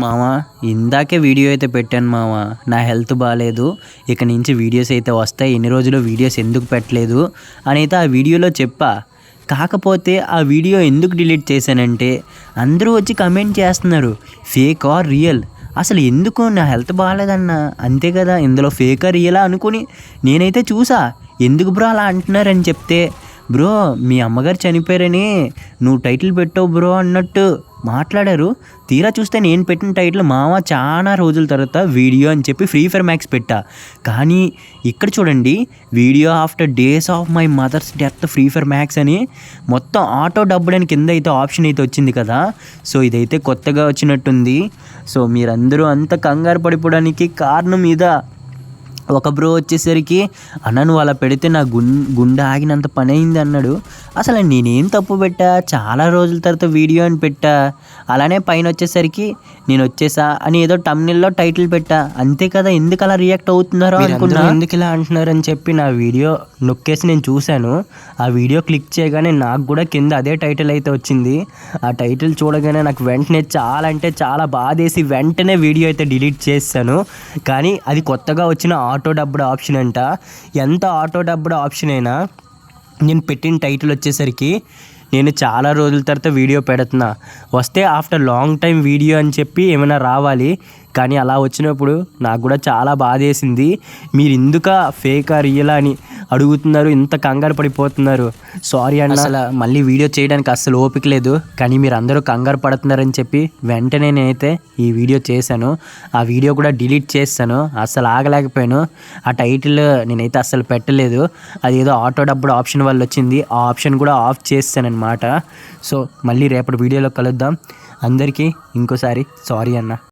మావా ఇందాకే వీడియో అయితే పెట్టాను మావా. నా హెల్త్ బాగాలేదు ఇక నుంచి వీడియోస్ అయితే వస్తాయి ఎన్ని రోజులు వీడియోస్ ఎందుకు పెట్టలేదు? అని అయితే ఆ వీడియోలో చెప్పా. కాకపోతే ఆ వీడియో ఎందుకు డిలీట్ చేశానంటే అందరూ వచ్చి కమెంట్ చేస్తున్నారు ఫేక్ ఆర్ రియల్? అసలు ఎందుకు నా హెల్త్ బాగాలేదన్న అంతే కదా ఇందులో ఫేకా రియలా అనుకుని నేనైతే చూసా. ఎందుకు బ్రో అలా అంటున్నారని చెప్తే బ్రో మీ అమ్మగారు చనిపోయారని నువ్వు టైటిల్ పెట్టావు బ్రో అన్నట్టు. మాట్లాడారు. తీరా చూస్తే నేను పెట్టిన టైటిల్ మామ చాలా రోజుల తర్వాత వీడియో అని చెప్పి ఫ్రీ ఫైర్ మ్యాక్స్ పెట్టా. కానీ ఇక్కడ చూడండి video after days of my mother's death free fire max అని మొత్తం ఆటో డబ్బులని కింద అయితే ఆప్షన్ అయితే వచ్చింది కదా. సో ఇదైతే కొత్తగా వచ్చినట్టుంది. సో మీరందరూ అంత కంగారు పడిపోవడానికి కారణం ఇదా? ఒక బ్రో వచ్చేసరికి అన్న నువ్వు అలా పెడితే నా గుం గుండె ఆగినంత పని అయింది అన్నాడు. అసలు నేనేం తప్పు పెట్టా? చాలా రోజుల తర్వాత వీడియో అని పెట్టా. అలానే పైన వచ్చేసరికి నేను వచ్చేసా అని ఏదో టమ్నిల్లో టైటిల్ పెట్టా. అంతే కదా ఎందుకు అలా రియాక్ట్ అవుతున్నారో అనుకున్నా. ఎందుకు ఇలా అంటున్నారని చెప్పి నా వీడియో నొక్కేసి నేను చూశాను. ఆ వీడియో క్లిక్ చేయగానే నాకు కూడా కింద అదే టైటిల్ అయితే వచ్చింది. ఆ టైటిల్ చూడగానే నాకు వెంటనే చాలా అంటే చాలా బాధేసి వెంటనే వీడియో అయితే డిలీట్ చేశాను. కానీ అది కొత్తగా వచ్చిన ఆటో డబ్బుడు ఆప్షన్ అంట. ఎంత ఆటో డబ్బుడు ఆప్షన్ అయినా నేను పెట్టిన టైటిల్ వచ్చేసరికి నేను చాలా రోజుల తర్వాత వీడియో పెడుతున్నా. వస్తే ఆఫ్టర్ లాంగ్ టైం వీడియో అని చెప్పి ఏమైనా రావాలి కానీ అలా వచ్చినప్పుడు నాకు కూడా చాలా బాధేసింది. మీరు ఇందుక ఫేకా రియలా అని అడుగుతున్నారు? ఇంత కంగారు పడిపోతున్నారు. సారీ అన్న. అసలు మళ్ళీ వీడియో చేయడానికి అస్సలు ఓపిక లేదు. కానీ మీరు అందరూ కంగారు పడుతున్నారని చెప్పి వెంటనే నేనైతే ఈ వీడియో చేశాను. ఆ వీడియో కూడా డిలీట్ చేస్తాను. అస్సలు ఆగలేకపోయాను. ఆ టైటిల్ నేనైతే అస్సలు పెట్టలేదు. అది ఏదో ఆటో డబ్బుడు ఆప్షన్ వల్ల వచ్చింది. ఆ ఆప్షన్ కూడా ఆఫ్ చేస్తానమాట సో మళ్ళీ రేపటి వీడియోలో కలుద్దాం. అందరికీ ఇంకోసారి సారీ అన్న.